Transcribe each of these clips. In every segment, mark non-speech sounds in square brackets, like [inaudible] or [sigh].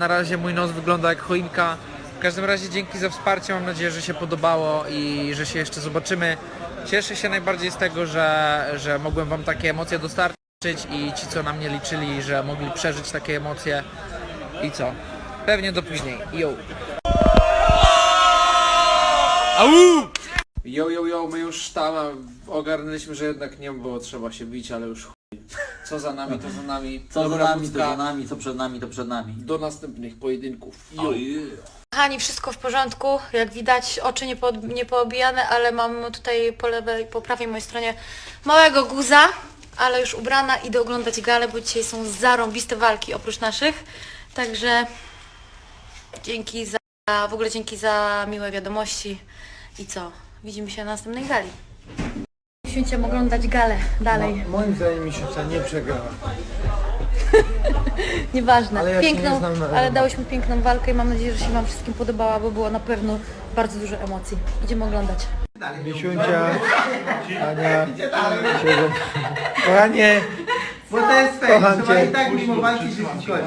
Na razie mój nos wygląda jak choinka. W każdym razie dzięki za wsparcie, mam nadzieję, że się podobało i że się jeszcze zobaczymy. Cieszę się najbardziej z tego, że, że mogłem wam takie emocje dostarczyć i ci co na mnie liczyli, że mogli przeżyć takie emocje. I co? Pewnie do później. Yo! Yo, yo, yo, my już tam ogarnęliśmy, że jednak nie było trzeba się bić, ale już chuj. Co za nami, to za nami. Co Dobra za nami, to za nami, co przed nami, to przed nami. Do następnych pojedynków. Kochani, wszystko w porządku. Jak widać, oczy nie, po, nie poobijane, ale mam tutaj po lewej, po prawej mojej stronie małego guza, ale już ubrana. Idę oglądać galę, bo dzisiaj są zarąbiste walki oprócz naszych. Także dzięki za, w ogóle dzięki za miłe wiadomości. I co? Widzimy się na następnej gali. Musicie oglądać galę dalej. Moim zdaniem Misiuca nie przegrała. [laughs] Nieważne. Ale ja się piękną, nie znam na ale dałyśmy piękną walkę i mam nadzieję, że się Wam wszystkim podobała, bo było na pewno bardzo dużo emocji. Idziemy oglądać. Misiuncia, Ania, siedzą. Kochanie, Bo to jest fake, Kocham trzeba cię. i tak mimo walki żyć w kodzie.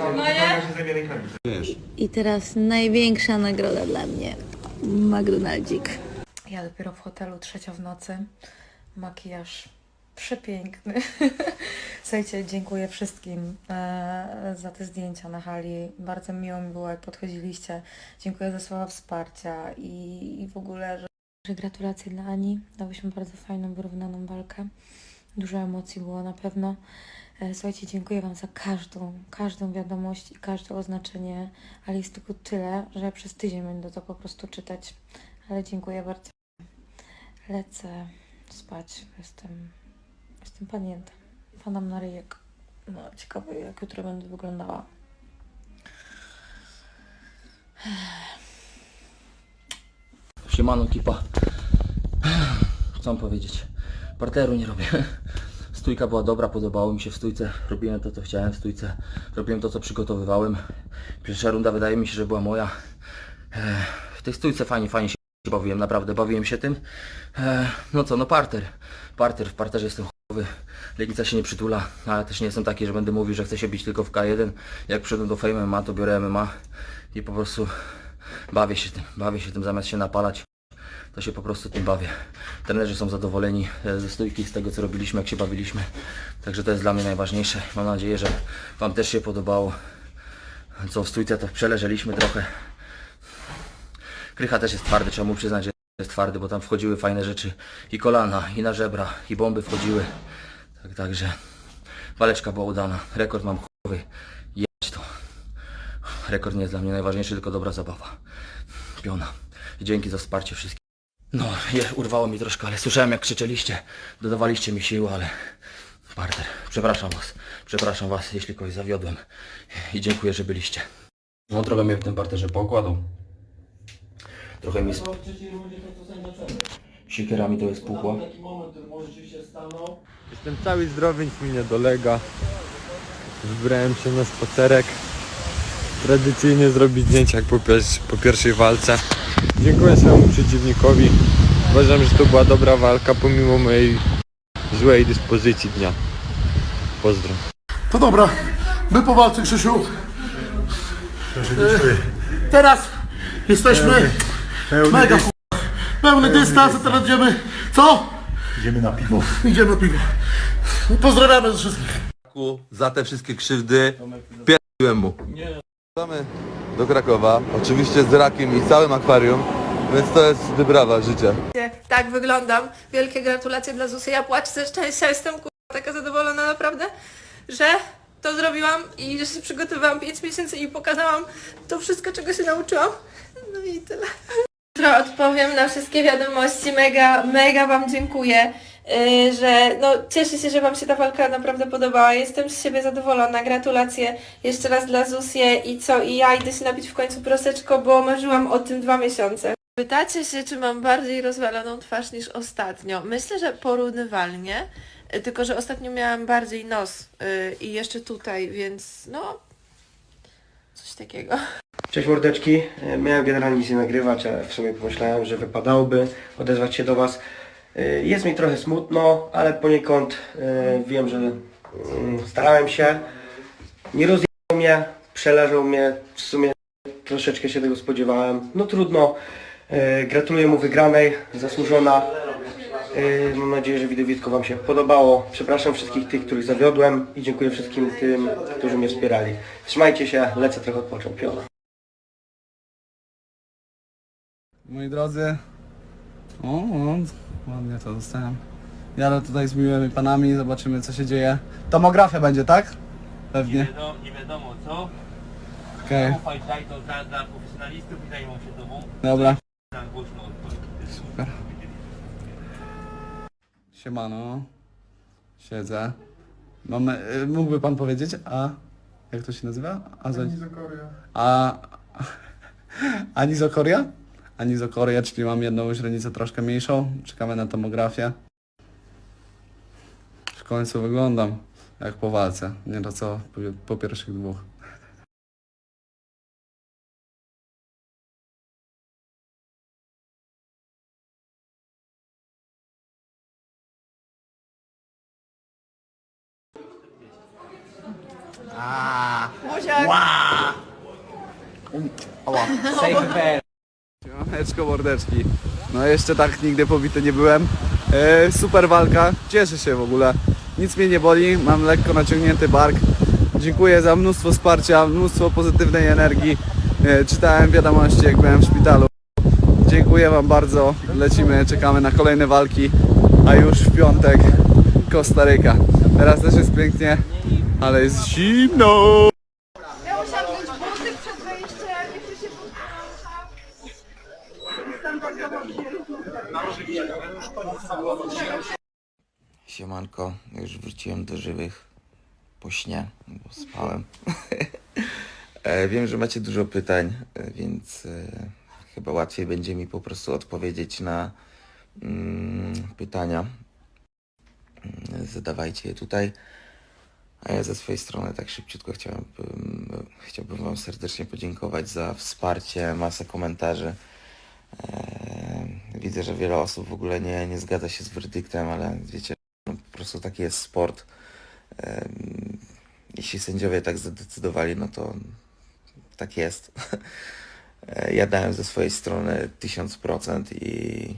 I teraz największa nagroda dla mnie. McDonaldzik. Ja dopiero w hotelu trzecia w nocy. Makijaż przepiękny. [laughs] Słuchajcie, dziękuję wszystkim e, za te zdjęcia na hali. Bardzo miło mi było, jak podchodziliście. Dziękuję za słowa wsparcia i, w ogóle, że... gratulacje dla Ani. Dałyśmy bardzo fajną, wyrównaną walkę. Dużo emocji było na pewno. E, Słuchajcie, dziękuję Wam za każdą, każdą wiadomość i każde oznaczenie, ale jest tylko tyle, że przez tydzień będę to po prostu czytać. Ale dziękuję bardzo. Lecę spać. Jestem, jestem panięta. Panam na ryjek. No, ciekawe jak jutro będę wyglądała. Siemano kipa. Mam powiedzieć? Parteru nie robię. [laughs] Stójka była dobra, podobało mi się w stójce. Robiłem to, co chciałem w stójce. Robiłem to, co przygotowywałem. Pierwsza runda wydaje mi się, że była moja. W tej stójce fajnie, fajnie się bawiłem, naprawdę bawiłem się tym. E, No co, no parter. Parter, w parterze jestem chujowy. Legnica się nie przytula, ale też nie jestem taki, że będę mówił, że chcę się bić tylko w K1. Jak przyszedłem do Fame MMA, to biorę MMA i po prostu bawię się tym, bawię się tym zamiast się napalać to się po prostu tym bawię. Trenerzy są zadowoleni e, ze stójki, z tego co robiliśmy, jak się bawiliśmy. Także to jest dla mnie najważniejsze. Mam nadzieję, że Wam też się podobało. Co w stójce to przeleżeliśmy trochę. Krycha też jest twardy, trzeba mu przyznać, że jest twardy, bo tam wchodziły fajne rzeczy. I kolana, i na żebra, i bomby wchodziły. Tak, także waleczka była udana. Rekord mam chujowy. Jebać to. Rekord nie jest dla mnie najważniejszy, tylko dobra zabawa. Piona. I dzięki za wsparcie wszystkim. No, je, urwało mi troszkę, ale słyszałem jak krzyczeliście, dodawaliście mi siły, ale... Parter, przepraszam was, przepraszam was, jeśli kogoś zawiodłem i dziękuję, że byliście. No trochę mnie w tym parterze pokładł. Trochę mi... Sp... Siekierami to jest puchła. jestem cały zdrowy, nic mi nie dolega. Wybrałem się na spacerek. Tradycyjnie zrobić zdjęcia jak po, pier- po pierwszej walce. Dziękuję swojemu przeciwnikowi. Uważam, że to była dobra walka pomimo mojej złej dyspozycji dnia. Pozdro. To dobra, my po walce Krzysiu. E, Teraz jesteśmy mega f... Pełny dystans, a teraz idziemy... Co? Idziemy na piwo. Idziemy na piwo. Pozdrawiamy wszystkich. za te wszystkie krzywdy. Pierdoliłem mu. Wracamy do Krakowa, oczywiście z rakiem i całym akwarium, więc to jest wybrawa życia. Tak wyglądam. Wielkie gratulacje dla Zusy. Ja płaczę ze szczęścia. Jestem kurwa, taka zadowolona naprawdę, że to zrobiłam i że się przygotowywałam 5 miesięcy i pokazałam to wszystko, czego się nauczyłam. No i tyle. Jutro odpowiem na wszystkie wiadomości. Mega, mega Wam dziękuję. yy, Że no, cieszę się, że Wam się ta walka naprawdę podobała. Jestem z siebie zadowolona. Gratulacje jeszcze raz dla Zusie i co? I ja idę się napić w końcu proseczko, bo marzyłam o tym dwa miesiące. Pytacie się, czy mam bardziej rozwaloną twarz niż ostatnio. Myślę, że porównywalnie, y, tylko że ostatnio miałam bardziej nos y, i jeszcze tutaj, więc no coś takiego. Cześć mordeczki. E, Miałem generalnie nic nie nagrywać, ale w sumie pomyślałem, że wypadałoby odezwać się do Was. E, Jest mi trochę smutno, ale poniekąd e, wiem, że mm, starałem się. Nie rozjechało mnie. przeleżał mnie, w sumie troszeczkę się tego spodziewałem. No trudno. Gratuluję mu wygranej, zasłużona. Mam nadzieję, że widowisko Wam się podobało. Przepraszam wszystkich tych, których zawiodłem i dziękuję wszystkim tym, którzy mnie wspierali. Trzymajcie się, lecę trochę odpocząć. Moi drodzy, o, o, ładnie to dostałem. Jadę tutaj z miłymi panami, zobaczymy co się dzieje. Tomografia będzie, tak? Pewnie. wiadomo, nie wiadomo co. Okej, Ufaj, daj to za, za profesjonalistów i zajmą się tobą. dobra. Na głośno odpowiedź. Super. Siemano. Siedzę. Mamy, y, mógłby pan powiedzieć, a jak to się nazywa? Anizokoria. A Anizokoria? [laughs] Anizokoria, czyli mam jedną źrenicę troszkę mniejszą. Czekamy na tomografię. W końcu wyglądam jak po walce. Nie to co po, po pierwszych dwóch. Siemaneczko mordeczki. No jeszcze tak nigdy pobity nie byłem. E, super walka, cieszę się w ogóle. Nic mnie nie boli, mam lekko naciągnięty bark. Dziękuję za mnóstwo wsparcia, mnóstwo pozytywnej energii. E, czytałem wiadomości jak byłem w szpitalu. Dziękuję Wam bardzo. Lecimy, czekamy na kolejne walki. A już w piątek Kostaryka. Teraz też jest pięknie, ale jest zimno. Siemanko, już wróciłem do żywych po śnie, bo spałem. [laughs] E, Wiem, że macie dużo pytań, e, więc e, chyba łatwiej będzie mi po prostu odpowiedzieć na mm, pytania. Mm, Zadawajcie je tutaj. A ja ze swojej strony tak szybciutko chciałbym, chciałbym Wam serdecznie podziękować za wsparcie, masę komentarzy. E, Widzę, że wiele osób w ogóle nie, nie zgadza się z werdyktem, ale wiecie, no, po prostu taki jest sport. Em, Jeśli sędziowie tak zadecydowali, no to tak jest. [laughs] E, Ja dałem ze swojej strony 1000% i